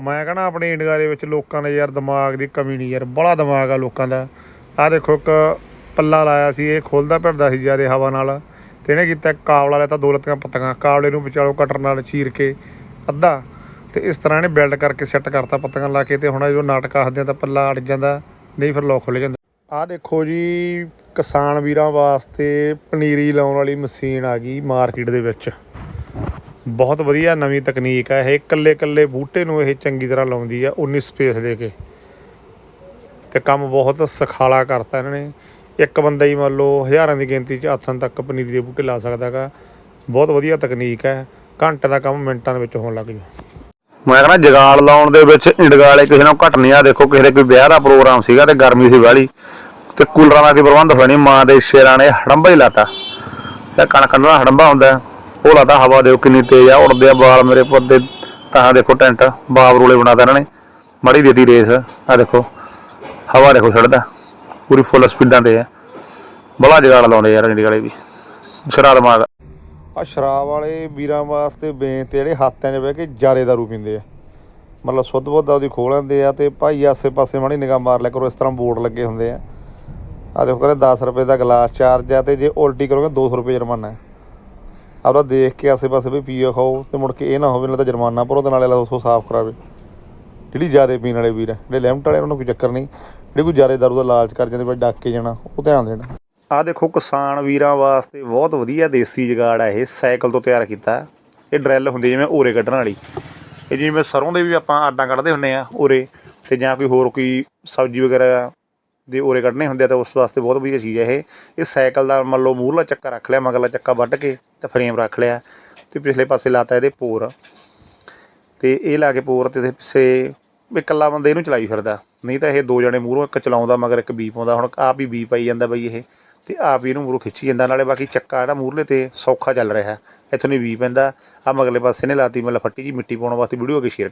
ਮੈਂ ਕਹਣਾ ਆਪਣੇ ਇੰਡੀਆ ਦੇ ਵਿੱਚ ਲੋਕਾਂ ਦੇ ਯਾਰ ਦਿਮਾਗ ਦੀ ਕਮੀ ਨਹੀਂ ਯਾਰ, ਬੜਾ ਦਿਮਾਗ ਆ ਲੋਕਾਂ ਦਾ। ਆ ਦੇਖੋ ਇੱਕ ਪੱਲਾ ਲਾਇਆ ਸੀ, ਇਹ ਖੁੱਲਦਾ ਫਿਰਦਾ ਸੀ ਜਿਆਦੇ ਹਵਾ ਨਾਲ ਤੇ ਇਹਨੇ ਕੀਤਾ ਕਾਵਲਾ ਲੈ ਤਾਂ ਦੋ ਲੱਤੀਆਂ ਪੱਤੀਆਂ ਕਾਵਲੇ ਨੂੰ ਵਿਚਾਲੋ ਕਟਰ ਨਾਲ ਚੀਰ ਕੇ ਅੱਧਾ ਤੇ ਇਸ ਤਰ੍ਹਾਂ ਇਹਨੇ ਬਿਲਡ ਕਰਕੇ ਸੈੱਟ ਕਰਤਾ ਪੱਤੀਆਂ ਲਾ ਕੇ ਤੇ ਹੁਣ ਜੋ ਨਾਟਕ ਆਖਦੇ ਆ ਤਾਂ ਪੱਲਾ ਅੜ ਜਾਂਦਾ, ਨਹੀਂ ਫਿਰ ਲੋਕ ਖੁੱਲ ਜਾਂਦਾ। ਆ ਦੇਖੋ ਜੀ, ਕਿਸਾਨ ਵੀਰਾਂ ਵਾਸਤੇ ਪਨੀਰੀ ਲਾਉਣ ਵਾਲੀ ਮਸ਼ੀਨ ਆ ਗਈ ਮਾਰਕੀਟ ਦੇ ਵਿੱਚ। ਬਹੁਤ ਵਧੀਆ ਨਵੀਂ ਤਕਨੀਕ ਹੈ ਇਹ। ਇਕੱਲੇ ਇਕੱਲੇ ਬੂਟੇ ਨੂੰ ਇਹ ਚੰਗੀ ਤਰ੍ਹਾਂ ਲਾਉਂਦੀ ਆ 19 ਸਪੇਸ ਦੇ ਕੇ। ਤੇ ਕੰਮ ਬਹੁਤ ਸਖਾਲਾ ਕਰਤਾ ਇਹਨਾਂ ਨੇ। ਇੱਕ ਬੰਦਾ ਹੀ ਮੰਨ ਲਓ ਹਜ਼ਾਰਾਂ ਦੀ ਗਿਣਤੀ 'ਚ ਹੱਥਾਂ ਤੱਕ ਪਨੀਰੀ ਦੇ ਬੂਟੇ ਲਾ ਸਕਦਾਗਾ ਬਹੁਤ ਵਧੀਆ ਤਕਨੀਕ ਹੈ ਘੰਟੇ ਦਾ ਕੰਮ ਮਿੰਟਾਂ ਦੇ ਵਿੱਚ ਹੋਣ ਲੱਗ ਜੂ। ਮੈਂ ਕਹਿੰਦਾ ਜਗਾਲ ਲਾਉਣ ਦੇ ਵਿੱਚ ਇੰਡਗਾਲੇ ਕਿਸੇ ਨਾਲ ਘਟ ਨਹੀਂ ਆ। ਦੇਖੋ ਕਿਸੇ ਦੇ ਕੋਈ ਵਿਆਹ ਦਾ ਪ੍ਰੋਗਰਾਮ ਸੀਗਾ ਤੇ ਗਰਮੀ ਸੀ ਵਾਲੀ, ਤੇ ਕੂਲਰਾਂ ਦਾ ਕੋਈ ਪ੍ਰਬੰਧ ਹੋਇਆ ਨਹੀਂ। ਮਾਂ ਦੇ ਸ਼ੇਰਾਂ ਨੇ ਹੜੰਬਾ ਹੀ ਲਾਤਾ। ਤੇ ਕਣਕ ਦਾ ਹੜੰਬਾ ਹੁੰਦਾ। ਉਹ ਲਾਤਾ ਹਵਾ ਦਿਓ ਕਿੰਨੀ ਤੇਜ਼ ਆ ਉੜਦੇ ਆ ਬਾਲ ਮੇਰੇ ਪੁੱਤ ਦੇ, ਤਾਂ ਦੇਖੋ ਟੈਂਟ, ਬਾਬ ਰੋਲੇ ਬਣਾਤਾ ਇਹਨਾਂ ਨੇ। ਮੜੀ ਦੇਤੀ ਰੇਸ ਆ ਦੇਖੋ, ਹਵਾ ਦੇਖੋ ਛੱਡਦਾ ਪੂਰੀ ਫੁੱਲ ਸਪੀਡਾਂ ਤੇ ਆ। ਬੜਾ ਜਗਾੜ ਲਾਉਂਦੇ ਯਾਰ ਇੰਡਗਾਲੇ ਵੀ ਸਿਰਾ ਦਿਮਾਗ ਆ ਸ਼ਰਾਬ ਵਾਲੇ ਵੀਰਾਂ ਵਾਸਤੇ ਬੇਨ ਜਿਹੜੇ ਹੱਥਾਂ 'ਚ ਬਹਿ ਕੇ ਜਾਰੇ ਦਾਰੂ ਪੀਂਦੇ ਆ। ਮਤਲਬ ਸੁੱਧ ਬੁੱਧ ਉਹਦੀ ਖੋਹ ਲੈਂਦੇ ਆ ਤੇ ਭਾਈ ਆਸੇ-ਪਾਸੇ ਮਾੜੀ ਨਿਗਾਹ ਮਾਰ ਲਿਆ ਕਰੋ, ਇਸ ਤਰ੍ਹਾਂ ਬੋਰਡ ਲੱਗੇ ਹੁੰਦੇ ਆ। ਆ ਦੇਖੋ ਕਹਿੰਦੇ 10 ਰੁਪਏ ਦਾ ਗਲਾਸ ਚਾਰਜ ਆ ਤੇ ਜੇ ਉਲਟੀ ਕਰੋਗੇ 200 ਰੁਪਏ ਜੁਰਮਾਨਾ। ਹੈ ਆਪਦਾ ਦੇਖ ਕੇ ਆਸੇ-ਪਾਸੇ ਵੀ ਪੀਓ ਖਾਓ ਤੇ ਮੁੜ ਕੇ ਇਹ ਨਾ ਹੋਵੇ ਨਾ ਤਾਂ ਜੁਰਮਾਨਾ ਭਰੋ ਤੇ ਨਾਲੇ ਲਾ ਉਸੋ ਸਾਫ਼ ਕਰਾਵੇ। ਜਿਹੜੀ ਜ਼ਿਆਦਾ ਪੀਣ ਵਾਲੇ ਵੀਰ ਆ, ਜਿਹੜੇ ਲਿਮਟ ਵਾਲੇ ਉਹਨਾਂ ਨੂੰ ਕੋਈ ਚੱਕਰ ਨਹੀਂ, ਜਿਹੜੇ ਕੋਈ ਜ਼ਿਆਦਾ ਦਾਰੂ ਦਾ ਲਾਲਚ ਕਰ ਜਾਂਦੇ ਬਈ ਡੱਕ ਕੇ ਜਾਣਾ, ਉਹ ਧਿਆਨ ਦੇਣਾ। ਆ ਦੇਖੋ, ਕਿਸਾਨ ਵੀਰਾਂ ਵਾਸਤੇ ਬਹੁਤ ਵਧੀਆ ਦੇਸੀ ਜਗਾੜ ਹੈ ਇਹ, ਸਾਈਕਲ ਤੋਂ ਤਿਆਰ ਕੀਤਾ। ਇਹ ਡਰਿੱਲ ਹੁੰਦੀ ਜਿਵੇਂ ਓਰੇ ਕੱਢਣ ਵਾਲੀ। ਇਹ ਜਿਵੇਂ ਸਰੋਂ ਦੇ ਵੀ ਆਪਾਂ ਆਡਾਂ ਕੱਢਦੇ ਹੁੰਨੇ ਆ ਓਰੇ ਤੇ ਜਾਂ ਕੋਈ ਹੋਰ ਕੋਈ ਸਬਜ਼ੀ ਵਗੈਰਾ ਦੇ ਓਰੇ ਕੱਢਣੇ ਹੁੰਦੇ ਆ, ਤਾਂ ਉਸ ਵਾਸਤੇ ਬਹੁਤ ਵਧੀਆ ਚੀਜ਼ ਹੈ ਇਹ। ਇਹ ਸਾਈਕਲ ਦਾ ਮੰਨ ਲਓ ਮੂਹਰਲਾ ਚੱਕਾ ਰੱਖ ਲਿਆ, ਮਗਰਲਾ ਚੱਕਾ ਵੱਢ ਕੇ ਤੇ ਫਰੇਮ ਰੱਖ ਲਿਆ ਤੇ ਪਿਛਲੇ ਪਾਸੇ ਲਾਤਾ ਇਹਦੇ ਪੋਰ। ਤੇ ਇਹ ਲਾ ਕੇ ਪੋਰ ਤੇ ਪਿੱਛੇ ਵੀ ਇਕੱਲਾ ਬੰਦਾ ਇਹਨੂੰ ਚਲਾਈ ਫਿਰਦਾ। ਨਹੀਂ ਤਾਂ ਇਹ ਦੋ ਜਣੇ ਮੂਹਰੋਂ ਇੱਕ ਚਲਾਉਂਦਾ ਮਗਰ ਇੱਕ ਬੀ ਪਾਉਂਦਾ। ਹੁਣ ਆਪ ਹੀ ਬੀ ਪਾਈ ਜਾਂਦਾ ਬਈ ਇਹ। ਤੇ ਆਪ ਹੀ ਇਹਨੂੰ ਮੂਹਰੋਂ ਖਿੱਚੀ ਜਾਂਦਾ। ਨਾਲੇ ਬਾਕੀ ਚੱਕਾ ਜਿਹੜਾ ਮੂਹਰਲੇ ਤੇ ਸੌਖਾ ਚੱਲ ਰਿਹਾ। ਇੱਥੋਂ ਨਹੀਂ ਬੀ ਪੈਂਦਾ। ਆ ਮਗਰਲੇ ਪਾਸੇ ਨੇ ਲਾਤੀ, ਮਤਲਬ ਫੱਟੀ ਜੀ ਮਿੱਟੀ ਪਾਉਣ ਵਾਸਤੇ ਵੀਡੀਓ ਅੱਗੇ ਸ਼ੇਅਰ